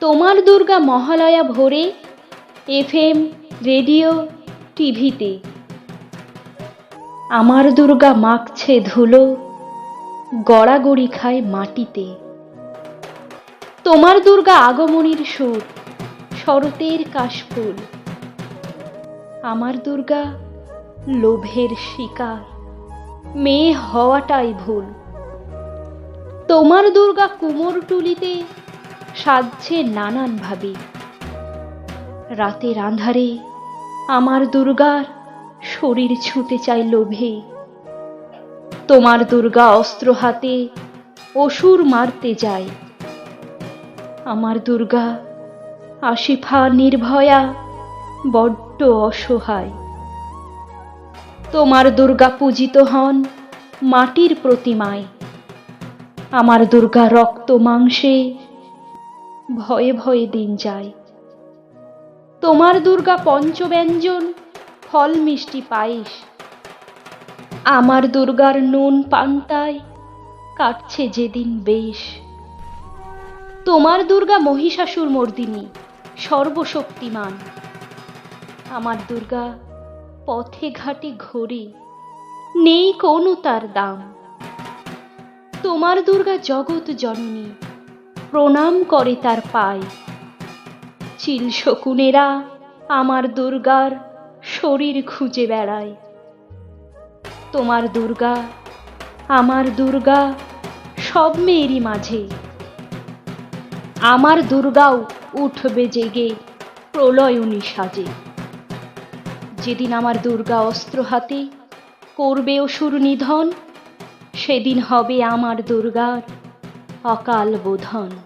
তোমার দুর্গা মহালয়া ভোরে FM radio টিভিতে। আমার দুর্গা মাখছে ধুলো, গড়াগড়ি খায় মাটিতে। তোমার দুর্গা আগমনীর সুর, শরতের কাশফুল। আমার দুর্গা লোভের শিকার, মেয়ে হওয়াটাই ভুল। তোমার দুর্গা কুমোরটুলিতে সাজছে নানানভাবে রাতের আঁধারে আমার দুর্গার শরীর ছুঁতে চাই লোভে। তোমার দুর্গা অস্ত্র হাতে অসুর মারতে যায়। আমার দুর্গা আশিফা নির্ভয়া বড্ড অসহায়। তোমার দুর্গা পূজিত হন মাটির প্রতিমায়। আমার দুর্গা রক্ত মাংসে ভয়ে ভয়ে দিন যায়। তোমার দুর্গা পঞ্চব্যঞ্জন, ফল মিষ্টি পায়েস। আমার দুর্গার নুন পান্তায় কাটছে যেদিন বেশ। তোমার দুর্গা মহিষাসুর মর্দিনী, সর্বশক্তিমান। আমার দুর্গা পথে ঘাটে ঘোরে, নেই কোনো তার দাম। তোমার দুর্গা জগৎ জননী প্রণাম করে তার পায়। চিল শকুনেরা আমার দুর্গার শরীর খুঁজে বেড়ায়। তোমার দুর্গা, আমার দুর্গা, সব মেয়েরই মাঝে। আমার দুর্গাও উঠবে জেগে প্রলয়নী সাজে যেদিন আমার দুর্গা অস্ত্র হাতে করবে অসুর নিধন, সেদিন হবে আমার দুর্গার अकाल बोधन।